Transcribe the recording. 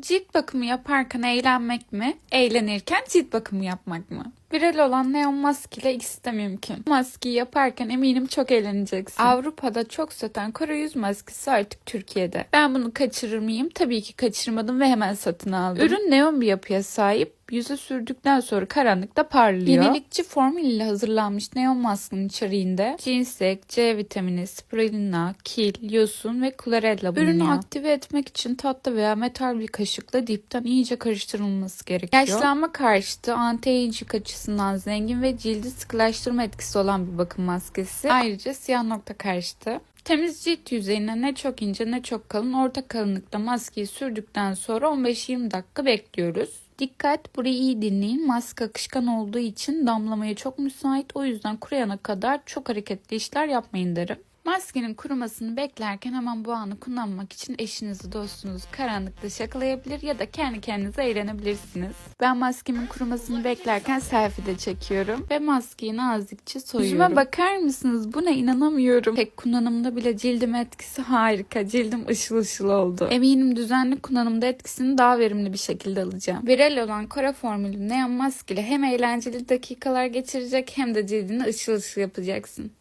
Cilt bakımı yaparken eğlenmek mi? Eğlenirken cilt bakımı yapmak mı? Viral olan neon mask ile ikisi de mümkün. Maskeyi yaparken eminim çok eğleneceksin. Avrupa'da çok satan Kore yüz maskesi artık Türkiye'de. Ben bunu kaçırır mıyım? Tabii ki kaçırmadım ve hemen satın aldım. Ürün neon bir yapıya sahip. Yüze sürdükten sonra karanlıkta parlıyor. Yenilikçi formül ile hazırlanmış neon maskın içeriğinde cinsek, C vitamini, spirulina, kil, yosun ve klorella bulunuyor. Ürünü aktive etmek için tatlı veya metal bir kaşıkla dipten iyice karıştırılması gerekiyor. Yaşlanma karşıtı anti-aging açısından zengin ve cildi sıkılaştırma etkisi olan bir bakım maskesi. Ayrıca siyah nokta karşıtı. Temiz cilt yüzeyine ne çok ince ne çok kalın orta kalınlıkta maskeyi sürdükten sonra 15-20 dakika bekliyoruz. Dikkat burayı iyi dinleyin. Maske akışkan olduğu için damlamaya çok müsait. O yüzden kuruyana kadar çok hareketli işler yapmayın derim. Maskenin kurumasını beklerken hemen bu anı kullanmak için eşinizi, dostunuzu karanlıkta şakalayabilir ya da kendi kendinize eğlenebilirsiniz. Ben maskemin kurumasını beklerken selfie de çekiyorum ve maskeyi nazikçe soyuyorum. Yüzüme bakar mısınız? Bu ne inanamıyorum. Tek kullanımda bile cildim etkisi harika. Cildim ışıl ışıl oldu. Eminim düzenli kullanımda etkisini daha verimli bir şekilde alacağım. Viral olan Kore formülü neon maske ile hem eğlenceli dakikalar geçirecek hem de cildini ışıl ışıl yapacaksın.